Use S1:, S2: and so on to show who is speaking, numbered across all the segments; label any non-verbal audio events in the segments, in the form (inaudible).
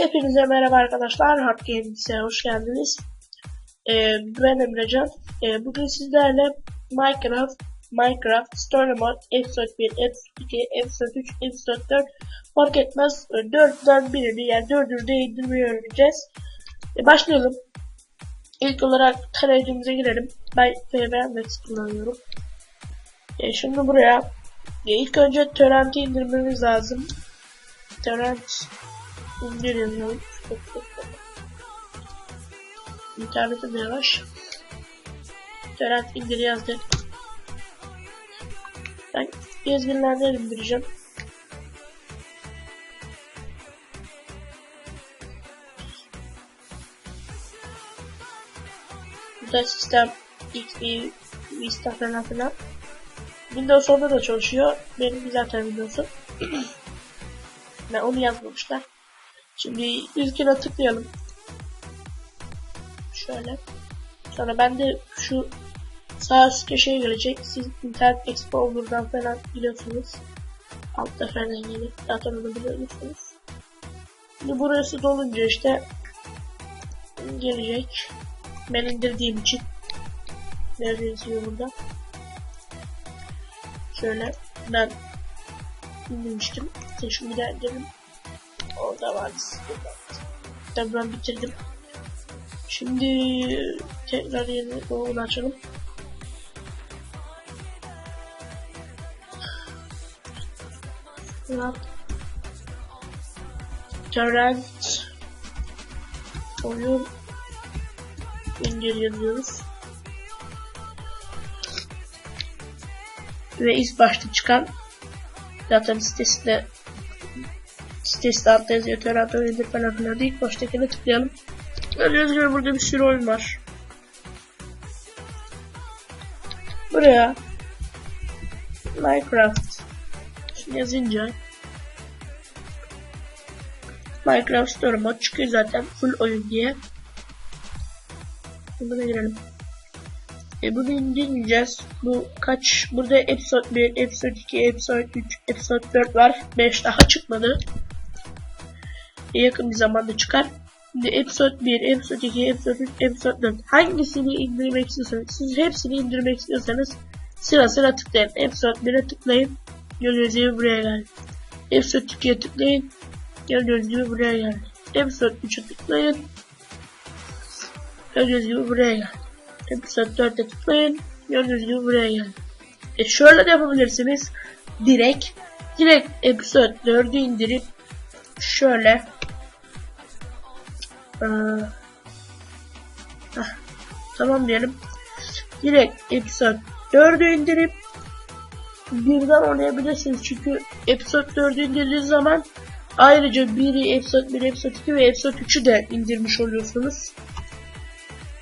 S1: Hepinize merhaba arkadaşlar. Hard Games'e hoş geldiniz. Ee, ben Emrecan. Ee, bugün sizlerle Minecraft, Minecraft Story Mode, Episode 1, Episode 2, Episode 3, Episode 4 fark etmez. 4'den birini yani 4'ünü de indirmeyi öğreneceğiz. Ee, başlayalım. İlk olarak tarayıcımıza girelim. Ben FBMX kullanıyorum. Ee, şimdi buraya e, ilk önce torrent'i indirmemiz lazım. Torrent İndiriyorum. İnternetim yavaş. Torrent indir yazdık. Ben gezginlerden indireceğim. Burada sistem XP, Vista falan filan. Windows onda da çalışıyor. Benim zaten Windows'um. (clears throat) ve onu yazmamışlar. Şimdi ilkine tıklayalım. Şöyle. Sonra ben de şu sağ üst köşeye gelecek. Siz Internet Explorer'dan falan biliyorsunuz. Altta falan gelip zaten onu biliyorsunuz. Şimdi burası dolunca işte gelecek. Ben indirdiğim için gibi burada. Şöyle ben indirmiştim. Şimdi de indirelim. Orada var. Ben bitirdim. Şimdi tekrar yeni doğru açalım. Yap. Torrent oyun indir yazıyoruz. Ve ilk başta çıkan zaten sitesinde sitesi altta yazıyor. Torrent oyundur falan filan. İlk baştakine tıklayalım. Gördüğünüz gibi burada bir sürü oyun var. Buraya Minecraft Şimdi yazınca Minecraft Story Mode çıkıyor zaten full oyun diye. Buna girelim. E bunu indirmeyeceğiz. Bu kaç? Burada episode 1, episode 2, episode 3, episode 4 var. 5 daha çıkmadı. Yakın bir zamanda çıkar. Şimdi episode 1, episode 2, episode 3, episode 4. Hangisini indirmek istiyorsanız, siz hepsini indirmek istiyorsanız sıra sıra tıklayın. Episode 1'e tıklayın. Gördüğünüz gibi buraya geldi. Episode 2'ye tıklayın. Gördüğünüz gibi buraya geldi. Episode 3'e tıklayın. Gördüğünüz gibi buraya geldi. Episode 4'e tıklayın. Gördüğünüz gibi buraya geldi. E şöyle de yapabilirsiniz. Direkt direkt episode 4'ü indirip şöyle ee, heh, tamam diyelim. Direkt episode 4'ü indirip birden oynayabilirsiniz. Çünkü episode 4'ü indirdiğiniz zaman ayrıca 1'i, episode 1, episode 2 ve episode 3'ü de indirmiş oluyorsunuz.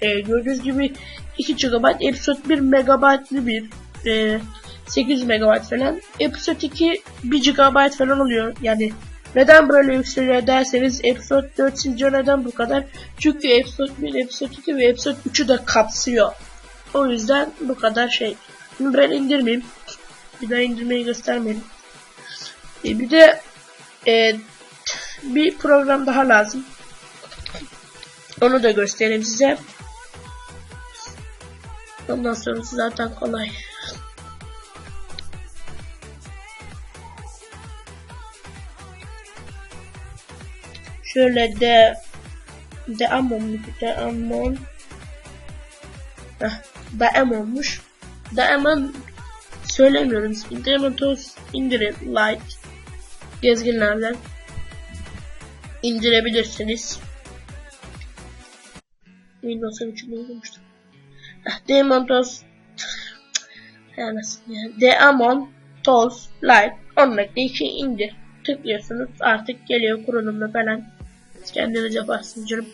S1: Ee, gördüğünüz gibi 2 GB, episode 1 MB'lı bir e, 8 MB falan. Episode 2 1 GB falan oluyor. Yani neden böyle yükseliyor derseniz Episode 4 sizce neden bu kadar? Çünkü Episode 1, Episode 2 ve Episode 3'ü de kapsıyor. O yüzden bu kadar şey. Şimdi ben indirmeyeyim. Bir daha indirmeyi göstermeyelim. E, bir de e, bir program daha lazım. Onu da göstereyim size. Ondan sonrası zaten kolay. Şöyle de de amon de amon Heh, Daemon'muş. Daemon söylemiyorum ismini. Daemon Toz indirin. Light. Gezginlerden indirebilirsiniz. Windows'a için uygulamıştım. Demon Toz yani Demon Toz Light 10.2 indir. Tıklıyorsunuz artık geliyor kurulumda falan. Kendiniz yaparsınız canım.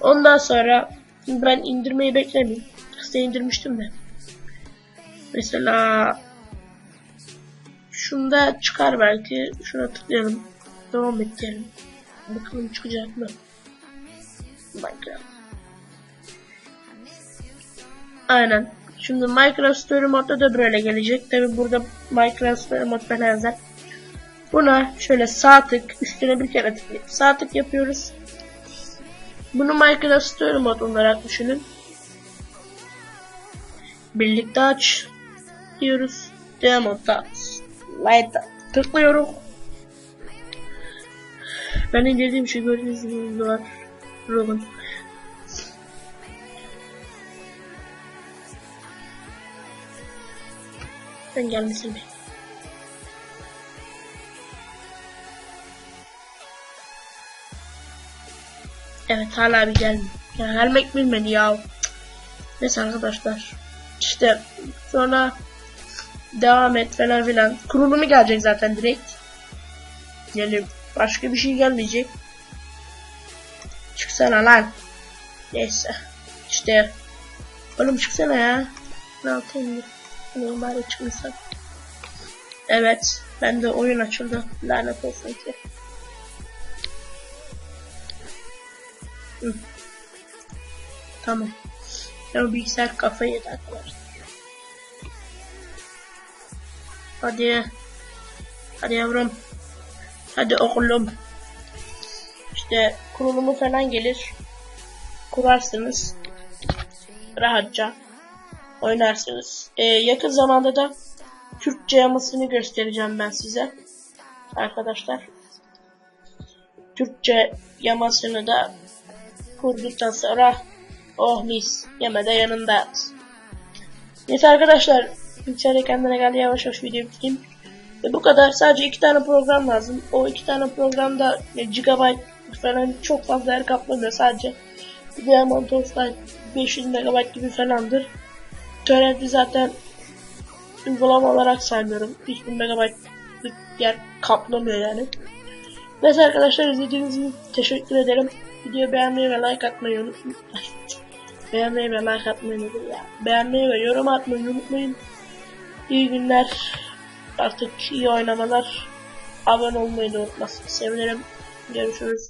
S1: Ondan sonra ben indirmeyi beklemeyeyim. Size indirmiştim de. Mesela şunda çıkar belki. Şuna tıklayalım. Devam et. Bakalım çıkacak mı? Minecraft. Aynen. Şimdi Minecraft Story Mode'da da böyle gelecek. Tabi burada Minecraft Story falan yazar. Buna şöyle sağ tık üstüne bir kere tıklayıp sağ tık yapıyoruz. Bunu Minecraft Story mod olarak düşünün. Birlikte aç diyoruz. Demo'da Light'a tıklıyorum. Ben indirdiğim şey gördüğünüz gibi var. Robin. Ben gelmesin bir. Evet hala bir gelmiyor. Ya gelmek bilmedi ya. Neyse arkadaşlar. İşte sonra devam et falan filan. Kurulumu gelecek zaten direkt. Yani başka bir şey gelmeyecek. Çıksana lan. Neyse. İşte. Oğlum çıksana ya. Ne yapayım? Ulan bari çıkmışsa. Evet. Ben de oyun açıldı. Lanet olsun ki. Hı. Tamam. Ya bilgisayar kafayı arkadaşlar. Hadi. Hadi yavrum. Hadi oğlum. İşte kurulumu falan gelir. Kurarsınız. Rahatça oynarsınız. Ee, yakın zamanda da Türkçe yamasını göstereceğim ben size. Arkadaşlar. Türkçe yamasını da kurduktan sonra oh mis yeme de yanında yat. Neyse arkadaşlar bilgisayarda kendine geldi yavaş yavaş video bitireyim. Ve bu kadar sadece iki tane program lazım. O iki tane programda gigabyte falan çok fazla yer kaplamıyor sadece. Diamond Offline 500 MB gibi falandır. Torrent'i zaten uygulama olarak saymıyorum. 3000 MB yer kaplamıyor yani. Neyse arkadaşlar izlediğiniz için teşekkür ederim. Videoyu beğenmeyi ve like atmayı unutmayın. beğenmeyi ve like atmayı unutmayın. Beğenmeyi ve yorum atmayı unutmayın. İyi günler. Artık iyi oynamalar. Abone olmayı da unutmazsınız. Sevinirim. Görüşürüz.